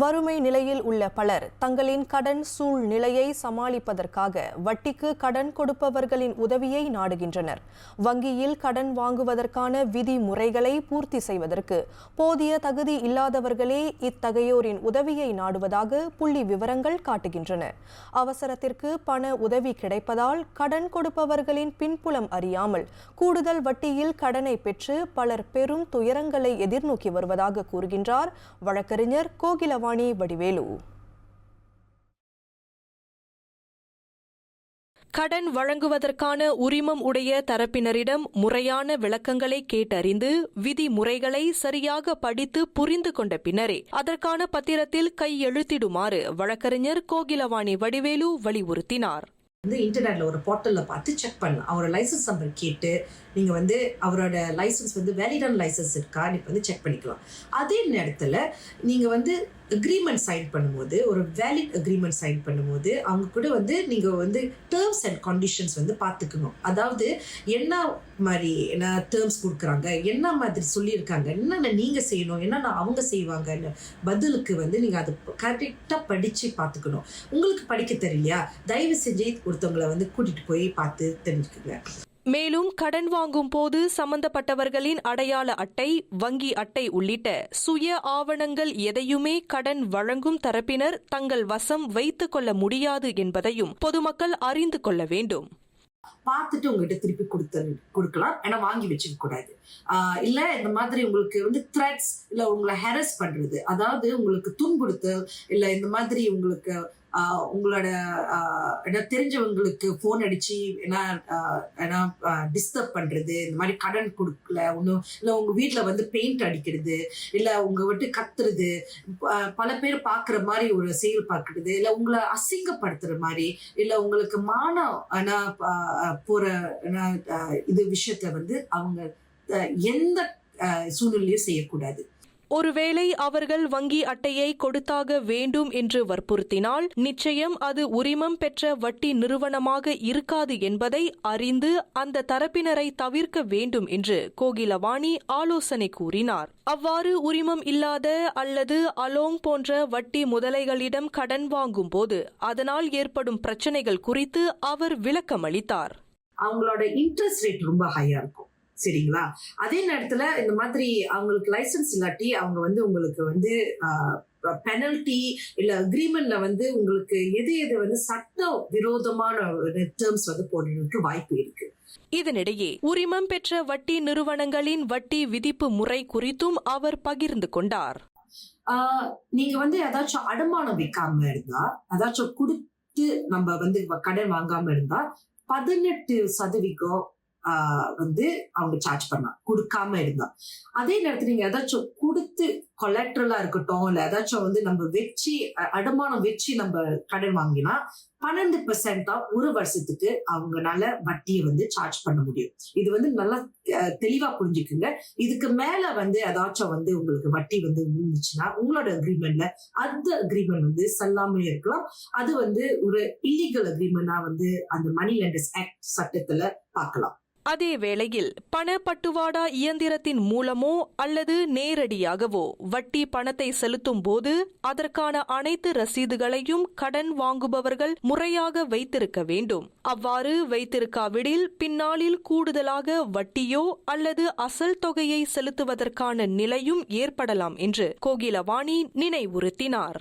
வறுமை நிலையில் உள்ள பலர் தங்களின் கடன் சூழ்நிலையை சமாளிப்பதற்காக வட்டிக்கு கடன் கொடுப்பவர்களின் உதவியை நாடுகின்றனர். வங்கியில் கடன் வாங்குவதற்கான விதிமுறைகளை பூர்த்தி செய்வதற்கு போதிய தகுதி இல்லாதவர்களே இத்தகையோரின் உதவியை நாடுவதாக புள்ளி விவரங்கள் காட்டுகின்றன. அவசரத்திற்கு பண உதவி கிடைப்பதால் கடன் கொடுப்பவர்களின் பின்புலம் அறியாமல் கூடுதல் வட்டியில் கடனை பெற்று பலர் பெரும் துயரங்களை எதிர்நோக்கி வருவதாக கூறுகின்றார் வழக்கறிஞர் கோகிலவாணி வடிவேலு. கடன் வழங்குவதற்கான உரிமம் உடைய தரப்பினரிடம் முறையான விளக்கங்களை கேட்டறிந்து விதிமுறைகளை சரியாக படித்து புரிந்து கொண்ட பின்னரே அதற்கான பத்திரத்தில் கையெழுத்திடுமாறு வழக்கறிஞர் கோகிலவாணி வடிவேலு வலியுறுத்தினார். வந்து இன்டர்நெட்ல ஒரு போர்ட்டல்ல பார்த்து செக் பண்ணலாம் அவரோட லைசன்ஸ் நம்பர் கேட்டு நீங்க வந்து அவரோட லைசன்ஸ் வந்து வேலிடான லைசன்ஸ் இருக்கா நீங்க வந்து செக் பண்ணிக்கலாம். அதே நேரத்துல நீங்க வந்து அக்ரிமெண்ட் சைன் பண்ணும்போது ஒரு வேலிட் அக்ரிமெண்ட் சைன் பண்ணும்போது அவங்க கூட வந்து நீங்கள் வந்து டேர்ம்ஸ் அண்ட் கண்டிஷன்ஸ் வந்து பார்த்துக்கணும். அதாவது என்ன மாதிரி என்ன டேர்ம்ஸ் கொடுக்குறாங்க என்ன மாதிரி சொல்லியிருக்காங்க என்னென்ன நீங்கள் செய்யணும் என்னென்ன அவங்க செய்வாங்கன்னு பதிலுக்கு வந்து நீங்கள் அது கரெக்டாக படித்து பார்த்துக்கணும். உங்களுக்கு படிக்க தெரியலையா? தயவு செஞ்சு ஒருத்தவங்களை வந்து கூட்டிகிட்டு போய் பார்த்து தெரிஞ்சுக்குங்க. மேலும் கடன் வாங்கும் போது சம்பந்தப்பட்டவர்களின் அடையாள அட்டை வங்கி அட்டை உள்ளிட்ட சுய ஆவணங்கள் எதையுமே கடன் வழங்கும் தரப்பினர் தங்கள் வசம் வைத்துக் கொள்ள முடியாது என்பதையும் பொதுமக்கள் அறிந்து கொள்ள வேண்டும். பார்த்துட்டு உங்ககிட்ட திருப்பி கொடுத்து கொடுக்கலாம். ஏன்னா வாங்கி வச்சுக்க கூடாது. இல்ல இந்த மாதிரி உங்களுக்கு வந்து த்ரெட்ஸ் இல்ல உங்களை ஹெரஸ் பண்றது. அதாவது உங்களுக்கு துன்புறுத்தல் இல்ல இந்த மாதிரி உங்களுக்கு உங்களோட என்ன தெரிஞ்சவங்களுக்கு ஃபோன் அடிச்சு என்ன ஏன்னா டிஸ்டர்ப் பண்றது இந்த மாதிரி கடன் கொடுக்கல ஒன்றும் இல்லை உங்க வீட்டில் வந்து பெயிண்ட் அடிக்கிறது இல்லை உங்க விட்டு கத்துறது ப- பல பேர் பார்க்குற மாதிரி ஒரு செயல் பார்க்கறது இல்லை உங்களை அசிங்கப்படுத்துற மாதிரி இல்லை உங்களுக்கு மானம் ஆனால் போகிற போற இது விஷயத்த வந்து அவங்க எந்த சூழ்நிலையும் செய்யக்கூடாது. ஒருவேளை அவர்கள் வங்கி அட்டையை கொடுத்தாக வேண்டும் என்று வற்புறுத்தினால் நிச்சயம் அது உரிமம் பெற்ற வட்டி நிறுவனமாக இருக்காது என்பதை அறிந்து அந்த தரப்பினரை தவிர்க்க வேண்டும் என்று கோகிலவாணி ஆலோசனை கூறினார். அவ்வாறு உரிமம் இல்லாத அல்லது அலோங் போன்ற வட்டி முதலைகளிடம் கடன் வாங்கும் போது அதனால் ஏற்படும் பிரச்சனைகள் குறித்து அவர் விளக்கமளித்தார். அவங்களோட இன்ட்ரெஸ்ட் ரேட் ரொம்ப ஹையா இருக்கும். சரிங்களா? அதே நேரத்துல இந்த மாதிரி அவங்களுக்கு லைசன்ஸ் இல்லாட்டி அவங்க வந்து உங்களுக்கு வந்து பெனல்டி இல்ல அக்ரிமெண்ட்ல வந்து உங்களுக்கு எது எது வந்து சட்ட விரோதமான டேர்ம்ஸ் வந்து போடுறதுக்கு வாய்ப்பு இருக்கு. இதனிடையே உரிமம் பெற்ற வட்டி நிறுவனங்களின் வட்டி விதிப்பு முறை குறித்தும் அவர் பகிர்ந்து கொண்டார். நீங்க வந்து ஏதாச்சும் அடமானம் வைக்காம இருந்தா ஏதாச்சும் கொடுத்து நம்ம வந்து கடன் வாங்காம இருந்தா பதினெட்டு சதவீதம் வந்து அவங்க சார்ஜ் பண்ணலாம். கொடுக்காம இருந்தா. அதே நேரத்துல நீங்க ஏதாச்சும் கொடுத்து கொலாட்ரலா இருக்கட்டும் இல்ல ஏதாச்சும் வந்து நம்ம வச்சு அடமானம் வச்சு நம்ம கடன் வாங்கினா பன்னெண்டு பெர்சென்டா ஒரு வருஷத்துக்கு அவங்கனால வட்டியை வந்து சார்ஜ் பண்ண முடியும். இது வந்து நல்லா தெளிவா புரிஞ்சுக்குங்க. இதுக்கு மேல வந்து ஏதாச்சும் வந்து உங்களுக்கு வட்டி வந்து விழுந்துச்சுன்னா உங்களோட அக்ரிமெண்ட்ல அந்த அக்ரிமெண்ட் வந்து செல்லாமே இருக்கலாம். அது வந்து ஒரு இல்லீகல் அக்ரிமெண்டா வந்து அந்த மணி லெண்டர்ஸ் ஆக்ட் சட்டத்துல பார்க்கலாம் அதே வேளையில் பண பட்டுவாடா இயந்திரத்தின் மூலமோ அல்லது நேரடியாகவோ வட்டி பணத்தை செலுத்தும் போது அதற்கான அனைத்து ரசீதுகளையும் கடன் வாங்குபவர்கள் முறையாக வைத்திருக்க வேண்டும். அவ்வாறு வைத்திருக்காவிடில் பின்னாளில் கூடுதலாக வட்டியோ அல்லது அசல் தொகையை செலுத்துவதற்கான நிலையும் ஏற்படலாம் என்று கோகிலவாணி நினைவுறுத்தினார்.